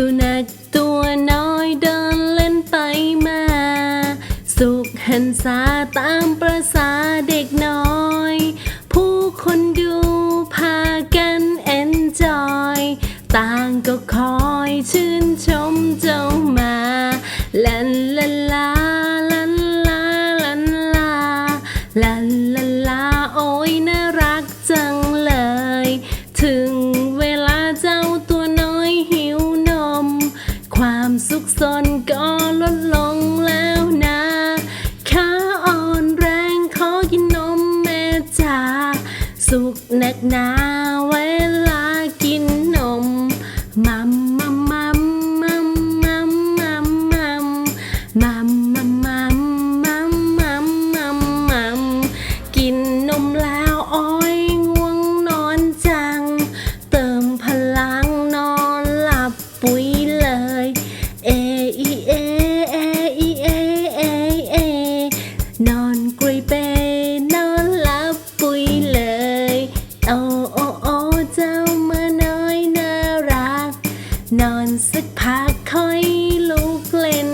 สุนัขตัวน้อยเดินเล่นไปมา สุขหันษาตามประษาเด็กน้อย ผู้คนดูพากันเอนจอย ต่างก็คอยชื่นชมเจ้ามาลันลาลาลันลาลันลาลัน สุขสนก็ลดลงแล้วนะขาอ่อนแรงขอกินนมแม่จ๋าสุขหนักหนา นอนสักพักค่อยลุกเล่น